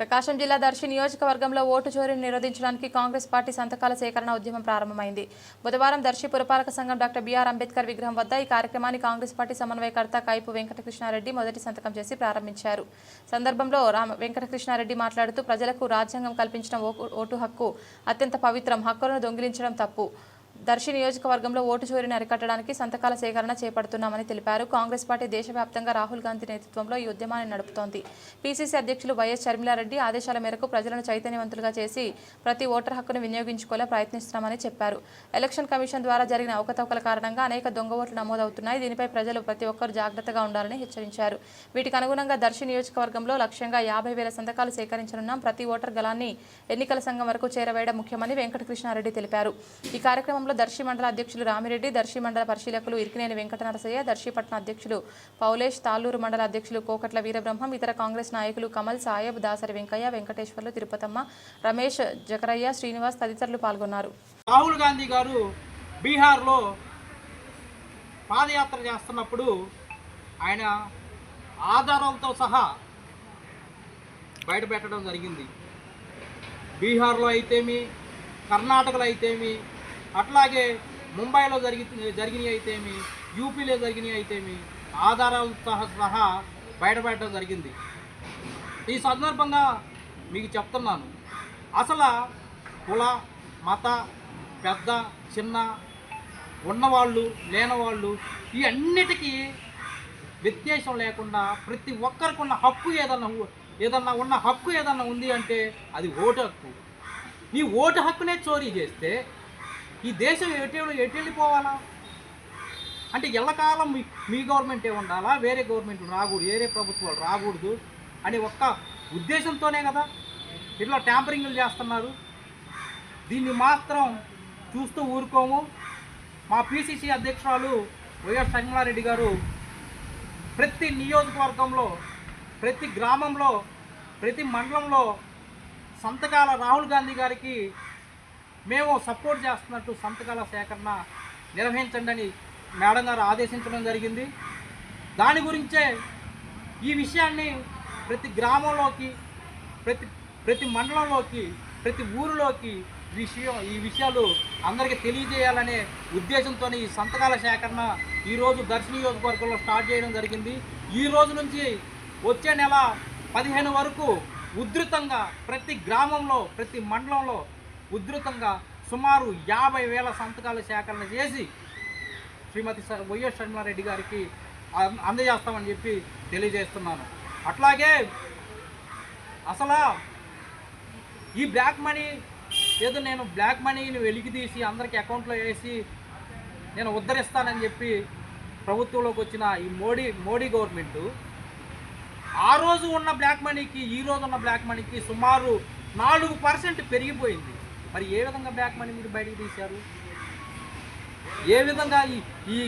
ప్రకాశం జిల్లా దర్శి నియోజకవర్గంలో ఓటు చోరీని నిరోధించడానికి కాంగ్రెస్ పార్టీ సంతకాల సేకరణ ఉద్యమం ప్రారంభమైంది. బుధవారం దర్శి పురపాలక సంఘం డాక్టర్ బిఆర్ అంబేద్కర్ విగ్రహం వద్ద ఈ కార్యక్రమాన్ని కాంగ్రెస్ పార్టీ సమన్వయకర్త కైపు వెంకటకృష్ణారెడ్డి మొదటి సంతకం చేసి ప్రారంభించారు. సందర్భంలో రామ వెంకటకృష్ణారెడ్డి మాట్లాడుతూ ప్రజలకు రాజ్యాంగం కల్పించిన ఓటు హక్కు అత్యంత పవిత్రం హక్కులను దొంగిలించడం తప్పు. దర్శి నియోజకవర్గంలో ఓటు చోరీని అరికట్టడానికి సంతకాల సేకరణ చేపడుతున్నామని తెలిపారు. కాంగ్రెస్ పార్టీ దేశవ్యాప్తంగా రాహుల్ గాంధీ నేతృత్వంలో ఈ ఉద్యమాన్ని నడుపుతోంది. పీసీసీ అధ్యక్షులు వైఎస్ షర్మిలారెడ్డి ఆదేశాల మేరకు ప్రజలను చైతన్యవంతులుగా చేసి ప్రతి ఓటర్ హక్కును వినియోగించుకోలే ప్రయత్నిస్తున్నామని చెప్పారు. ఎలక్షన్ కమిషన్ ద్వారా జరిగిన అవకతవకల కారణంగా అనేక దొంగ ఓట్లు నమోదవుతున్నాయి. దీనిపై ప్రజలు ప్రతి ఒక్కరు జాగ్రత్తగా ఉండాలని హెచ్చరించారు. వీటికి అనుగుణంగా దర్శి నియోజకవర్గంలో లక్ష్యంగా యాభై వేల సంతకాలు సేకరించనున్నాం. ప్రతి ఓటర్ గలాన్ని ఎన్నికల సంఘం వరకు చేరవేయడం ముఖ్యమని వెంకటకృష్ణారెడ్డి తెలిపారు. ఈ కార్యక్రమంలో దర్శి మండల అధ్యక్షులు రామిరెడ్డి దర్శి మండల పరిశీలకులు ఇరికినేని వెంకట నరసయ్య దర్శి పట్టణ అధ్యక్షులు పౌలేష్ తాళ్ళూరు మండల అధ్యక్షులు కోకట్ల వీరబ్రహ్మం ఇతర కాంగ్రెస్ నాయకులు కమల్ సాయబ్ దాసరి వెంకయ్య వెంకటేశ్వర్లు తిరుపతమ్మ రమేష్ జకరయ్య శ్రీనివాస్ తదితరులు పాల్గొన్నారు. రాహుల్ గాంధీ గారు బీహార్లో పాదయాత్ర చేస్తున్నప్పుడు ఆయన ఆధారాలతో సహా బయటపెట్టడం జరిగింది. బీహార్లో అయితేమి కర్ణాటకలో అయితేమి అట్లాగే ముంబైలో జరిగి జరిగినవి అయితేమి యూపీలో జరిగినవి అయితేమి ఆధారాలతో సహా బయటపడటం జరిగింది. ఈ సందర్భంగా మీకు చెప్తున్నాను. అసలు కుల మత పెద్ద చిన్న ఉన్నవాళ్ళు లేనివాళ్ళు ఈ అన్నిటికీ వ్యత్యాసం లేకుండా ప్రతి ఒక్కరికి ఉన్న హక్కు ఏదన్నా ఏదన్నా ఉన్న హక్కు ఏదన్నా ఉంది అంటే అది ఓటు హక్కు. ఈ ఓటు హక్కునే చోరీ చేస్తే ఈ దేశం ఎటు ఎటు వెళ్ళిపోవాలా? అంటే ఎల్లకాలం మీ మీ గవర్నమెంటే ఉండాలా? వేరే గవర్నమెంట్ రాకూడదు వేరే ప్రభుత్వాలు రాకూడదు అని ఒక్క ఉద్దేశంతోనే కదా ఇట్లా ట్యాంపరింగ్లు చేస్తున్నారు. దీన్ని మాత్రం చూస్తూ ఊరుకోము. మా పిసిసి అధ్యక్షురాలు వైఎస్ షర్మిలారెడ్డి గారు ప్రతి నియోజకవర్గంలో ప్రతి గ్రామంలో ప్రతి మండలంలో సంతకాల రాహుల్ గాంధీ గారికి మేము సపోర్ట్ చేస్తున్నట్టు సంతకాల సేకరణ నిర్వహించండి అని మేడం గారు ఆదేశించడం జరిగింది. దాని గురించే ఈ విషయాన్ని ప్రతి గ్రామంలోకి ప్రతి ప్రతి మండలంలోకి ప్రతి ఊరిలోకి విషయం ఈ విషయాలు అందరికీ తెలియజేయాలనే ఉద్దేశంతో ఈ సంతకాల సేకరణ ఈరోజు దర్శన నియోజకవర్గంలో స్టార్ట్ చేయడం జరిగింది. ఈ రోజు నుంచి వచ్చే నెల పదిహేను వరకు ఉధృతంగా ప్రతి గ్రామంలో ప్రతి మండలంలో ఉధృతంగా సుమారు యాభై వేల సంతకాల సేకరణ చేసి శ్రీమతి వైఎస్ షర్మిలారెడ్డి గారికి అందజేస్తామని చెప్పి తెలియజేస్తున్నాను. అట్లాగే అసలు ఈ బ్లాక్ మనీ ఏదో నేను బ్లాక్ మనీని వెలికి తీసి అందరికి అకౌంట్లో వేసి నేను ఉద్ధరిస్తానని చెప్పి ప్రభుత్వంలోకి వచ్చిన ఈ మోడీ మోడీ గవర్నమెంట్ ఆ రోజు ఉన్న బ్లాక్ మనీకి ఈ రోజు ఉన్న బ్లాక్ మనీకి సుమారు నాలుగు పర్సెంట్ పెరిగిపోయింది. మరి ఏ విధంగా బ్యాక్ మనీ మీరు బయటకు తీశారు? ఏ విధంగా ఈ